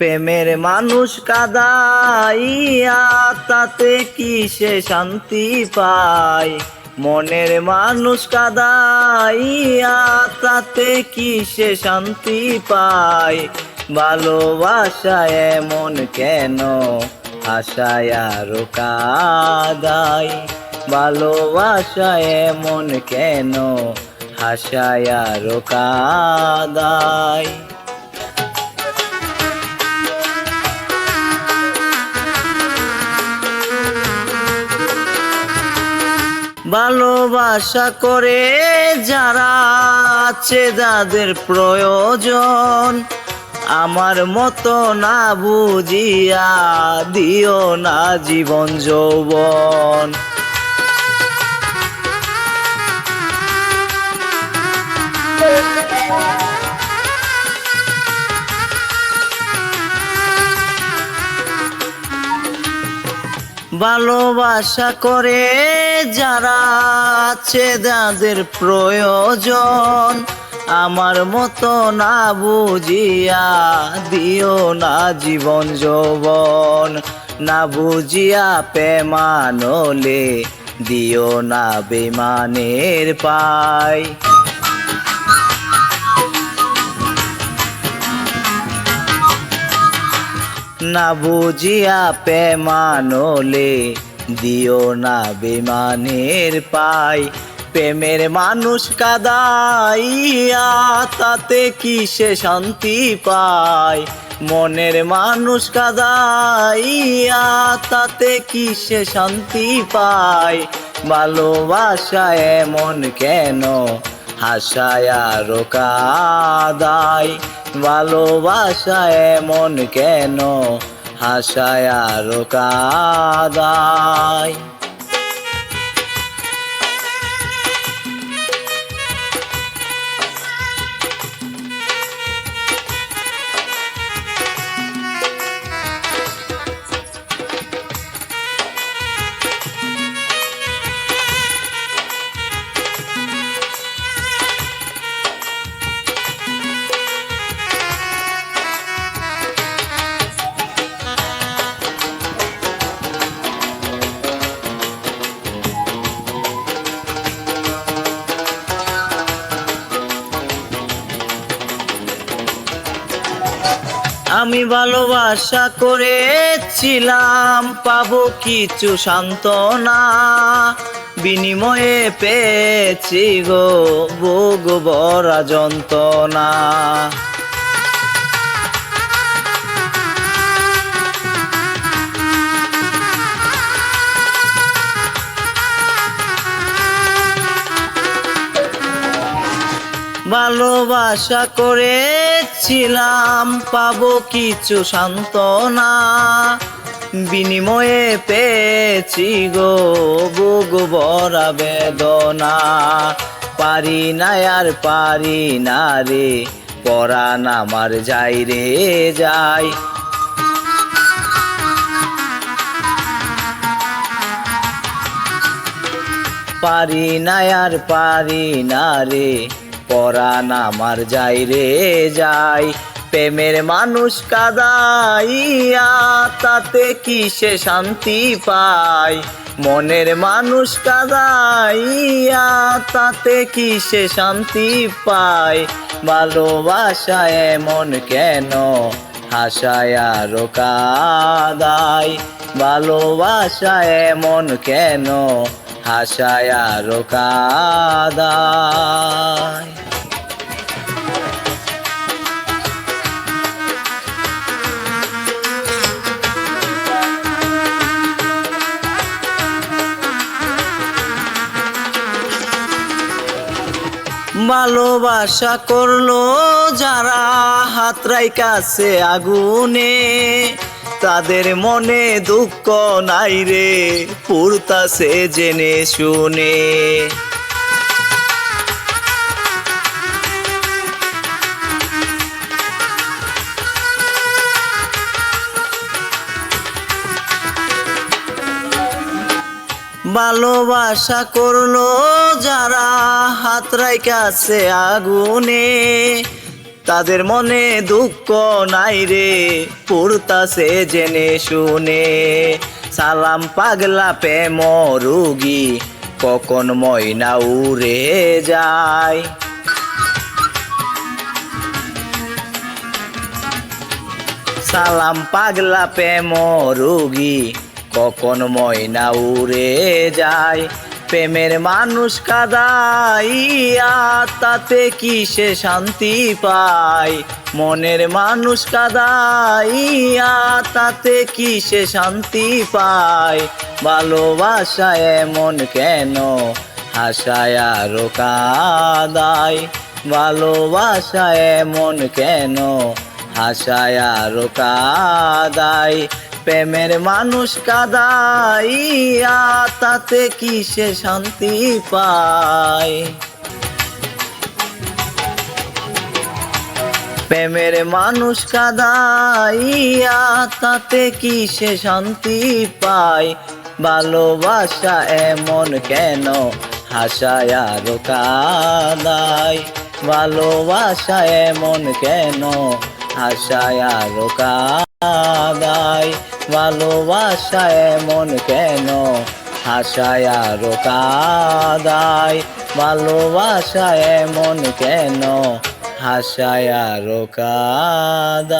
প্রেমের মানুষ কাদাইয়া, তাতে কি সে শান্তি পায়? মনের মানুষ কাদাইয়া, তাতে কি সে শান্তি পায়? ভালোবাসায় এমন কেন? আশায় আরও কাদাই ভালোবাসায় এমন কেন? হাসায় আরও কাদাই ভালোবাসা করে যারা আছে যাদের প্রয়োজন আমার মতো না বুঝিয়া দিও না জীবন যৌবন। ভালোবাসা করে যারা আছে যাদের প্রয়োজন, আমার মতো না বুঝিয়া দিও না জীবন যৌবন, না বুঝিয়া পেমানলে দিও না বেমানের পায়। না বুঝিয়া পেমানলে দিও না বিমানের পাই। প্রেমের মানুষ কাদাইয়া তাতে কি সে শান্তি পায় মনের মানুষ কাদাইয়া তাতে কি সে শান্তি পায় ভালোবাসা এমন কেন? হাসায় আরও কাদাই ভালোবাসা এমন কেন? হাসায় আরও কাদাই আমি ভালোবাসা করেছিলাম পাবো কিছু সান্ত্বনা। বিনিময়ে পেয়েছি গো ভোগ বরা যন্ত্রণা। ভালোবাসা করেছিলাম পাবো কিছু সান্ত্বনা। বিনিময়ে পেয়েছি গো বুগ বরা বেদনা। পারি না আর পারি না রে, পরাণ আমার যাই রে যাই। পারি না আর পারি না রে পরাণ আমার যাই রে যাই, প্রেমের মানুষ কাদাইয়া, তাতে কি সে শান্তি পায় মনের মানুষ কাদাইয়া, তাতে কি সে শান্তি পায় ভালোবাসা এমন কেন হাসায় আরও কাদাই? ভালোবাসা এমন কেন হাসায় আরও কাদাই ভালোবাসা করল যারা হাতরাই কাছে আগুনে। তাদের মনে দুঃখ নাই রে পুরতাছে জেনে শুনে। ভালোবাসা করল যারা হাত রাইকাছে আগুনে। তাদের মনে দুঃখ নাই রে, পুরতাছে জেনে শুনে। সালাম পাগলা প্রেম রুগী, কখন ময়না উড়ে যায়? সালাম পাগলা প্রেম রুগী, কখন ময়না উড়ে যায়? প্রেমের মানুষ কাদাইয়া, তাতে কি সে শান্তি পায় মনের মানুষ কাদাইয়া, তাতে কি সে শান্তি পায় ভালোবাসায় এমন কেন? হাসায় আরও কাদায়। ভালোবাসায় এমন কেন? হাসায় আরও কাদাই প্রেমের মানুষ কাদাইয়া, তাতে কি সে শান্তি পায়? প্রেমের মানুষ কাদাইয়া, তাতে কি সে শান্তি পায়? ভালোবাসা এমন কেন হাসায় আরও কাদায়? ভালোবাসা এমন কেন হাসায় আরও কাদায়? ভালোবাসা এমন কেন হাসায় আরও কাদায়? ভালোবাসা এমন কেন হাসায় আরও কাদায়?